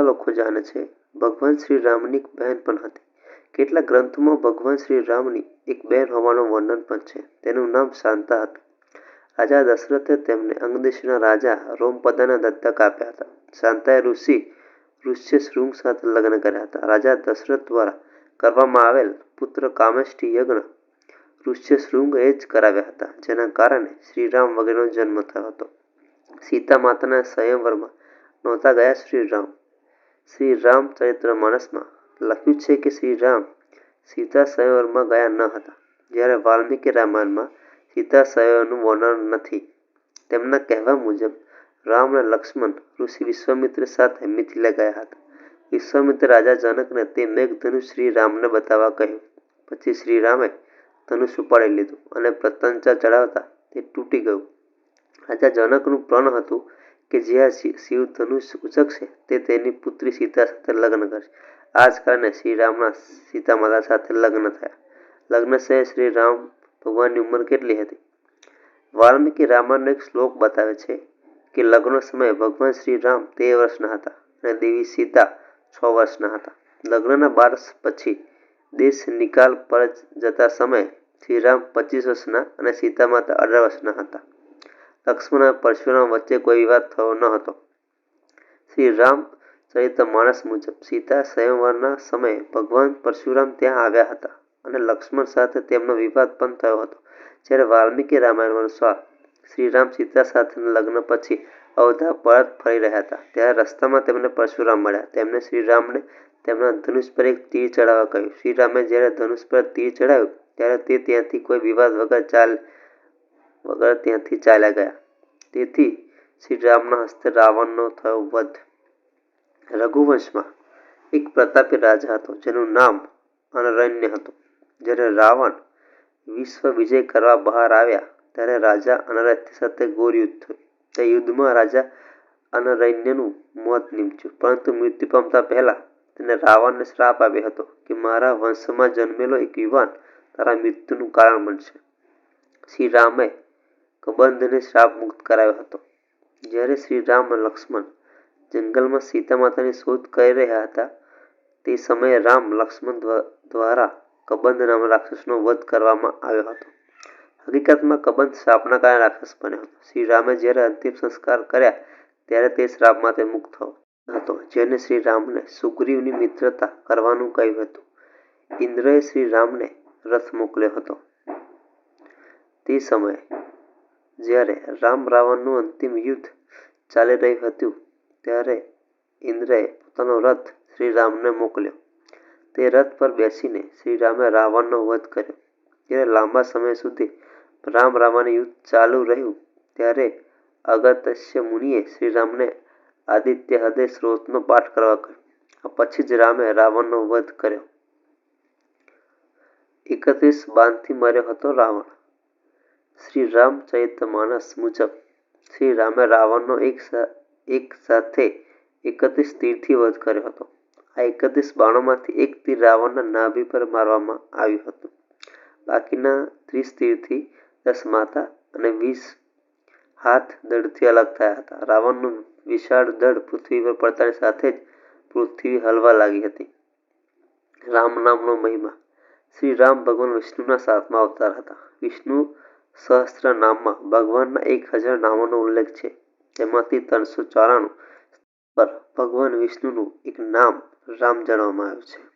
લોકો જાણે છે. ભગવાન શ્રી રામની બહેન પણ હતી. કેટલાક ગ્રંથોમાં ભગવાન શ્રી રામની એક બહેન હોવાનું વર્ણન પણ છે. તેનું નામ શાંતા હતું. રાજા દશરથે તેમને અંગદેશના રાજા રોમપદાના દત્તક આપ્યા હતા. શાંતાએ ઋષિ, ઋષ્ય શૃંગ સાથે લગ્ન કર્યા હતા. રાજા દશરથ દ્વારા કરવામાં આવેલ પુત્ર કામેષ્ટી યજ્ઞ ઋષ્ય શૃંગ એ જ કરાવ્યા હતા, જેના કારણે શ્રીરામ વગેરેનો જન્મ થયો હતો. સીતા માતાના સ્વયંવરમાં નહોતા ગયા શ્રીરામ. શ્રી રામચરિત્ર માનસમાં લખ્યું છે કે શ્રી રામ સીતા સ્વયંવરમાં ગયા ન હતા. જ્યારે વાલ્મીકી રામાયણમાં સીતા સ્વયંવરનું વર્ણન નથી, તેમના કહેવા મુજબ રામ અને લક્ષ્મણ ઋષિ વિશ્વામિત્ર સાથે મિથિલા ગયા હતા. વિશ્વામિત્ર રાજા જનકને તે મેઘધનુષ શ્રી રામને બતાવવા કહ્યું. પછી શ્રી રામે ધનુષ ઉપાડી લીધું અને પ્રત્યંચા ચડાવતા તે તૂટી ગયું. રાજા જનકનું પ્રણ હતું કે જ્યાં શિવ ધનુષ ઉચકશે તે તેની પુત્રી સીતા સાથે લગ્ન કરશે. આ જ કારણે શ્રીરામના સીતા માતા સાથે લગ્ન થયા. લગ્ન સમયે શ્રી રામ ભગવાનની ઉંમર કેટલી હતી? વાલ્મીકી રામાયણનો એક શ્લોક બતાવે છે કે લગ્ન સમયે ભગવાન શ્રી રામ તેર વર્ષના હતા અને દેવી સીતા છ વર્ષના હતા. લગ્નના બાર પછી દેશ નિકાલ પર જતા સમયે શ્રી રામ પચીસ વર્ષના અને સીતા માતા અઢાર વર્ષના હતા. લક્ષ્મણ અને પરશુરામ વચ્ચે કોઈ વિવાદ થયો ન હતો. શ્રી રામ માનસ મુજબ સીતા સ્વયંવરના સમયે ભગવાન પરશુરામ ત્યાં આવ્યા હતા અને લક્ષ્મણ સાથે તેમનો વિવાદ પણ થયો હતો. જ્યારે વાલ્મીકી રામાયણ અનુસાર શ્રીરામ સીતા સાથેના લગ્ન પછી અવધા પરત ફરી રહ્યા હતા, ત્યારે રસ્તામાં તેમને પરશુરામ મળ્યા. તેમણે શ્રીરામને તેમના ધનુષ પર એક તીર ચડાવવા કહ્યું. શ્રીરામે જ્યારે ધનુષ પર તીર ચડાવ્યું, ત્યારે તે ત્યાંથી કોઈ વિવાદ વગર ચાલ વગર ત્યાંથી ચાલ્યા ગયા. તેથી શ્રી રામના હસ્તે રાવણનો થયો વધ. રઘુવંશમાં એક પ્રતાપી રાજા હતો, જેનું નામ અનરણ્ય હતું. જ્યારે રાવણ વિશ્વ વિજય કરવા બહાર આવ્યા, ત્યારે રાજા અનરથ્ય સાથે ઘોર યુદ્ધ થયું. તે યુદ્ધમાં રાજા અનરણ્યનું મોત નીપજ્યું, પરંતુ મૃત્યુ પામતા પહેલા તેને રાવણને શ્રાપ આપ્યો હતો કે મારા વંશમાં જન્મેલો એક યુવાન તારા મૃત્યુનું કારણ બનશે. શ્રી રામે કબંધને શ્રાપ મુક્ત કરાવ્યો હતો. જ્યારે શ્રી રામ અને લક્ષ્મણ જંગલમાં સીતા માતાની શોધ કરી રહ્યા હતા, તે સમયે રામ લક્ષ્મણ દ્વારા કબંધ નામ રાક્ષસનો વધ કરવામાં આવ્યો હતો. હકીકતમાં કબંધ શ્રાપના કારણે રાક્ષસ બન્યો હતો. શ્રી રામે જ્યારે અંતિમ સંસ્કાર કર્યા, ત્યારે તે શ્રાપમાંથી મુક્ત થયો હતો, જેને શ્રી રામને સુગ્રીવની મિત્રતા કરવાનું કહ્યું હતું. ઇન્દ્રએ શ્રી રામને રથ મોકલ્યો હતો. તે સમયે જ્યારે રામ રાવણનું અંતિમ યુદ્ધ ચાલી રહ્યું હતું, ત્યારે ઇન્દ્રએ પોતાનો રથ શ્રીરામને મોકલ્યો. તે રથ પર બેસીને શ્રીરામે રાવણનો વધ કર્યો. ત્યારે લાંબા સમય સુધી રામ રાવણ યુદ્ધ ચાલુ રહ્યું, ત્યારે અગત્યસ્ય મુનિએ શ્રીરામને આદિત્ય હૃદય સ્ત્રોતનો પાઠ કરવા કહ્યું. પછી જ રામે રાવણનો વધ કર્યો. એકત્રીસ બાંધથી મર્યો હતો રાવણ. શ્રી રામચરિતમાનસ મુજબ શ્રી રામે રાવણનો એક એક સાથે એકત્રીસ તીરથી વધ કર્યો હતો. આ એકત્રીસ બાણોમાંથી એક તીર રાવણના નાભી પર મારવામાં આવ્યું હતું. બાકીના ત્રીસ તીરથી દસ માથા અને વીસ હાથ દળથી અલગ થયા હતા. રાવણનું વિશાળ દળ પૃથ્વી પર પડતાની સાથે જ પૃથ્વી હલવા લાગી હતી. રામ નામનો મહિમા. શ્રી રામ ભગવાન વિષ્ણુના સાતમા અવતાર હતા. વિષ્ણુ સહસ્ત્ર નામમાં. ભગવાનના એક હજાર નામોનો ઉલ્લેખ છે. તેમાંથી ત્રણસો ચોરાણું પર ભગવાન વિષ્ણુનું એક નામ રામ જણાવવામાં આવ્યું છે.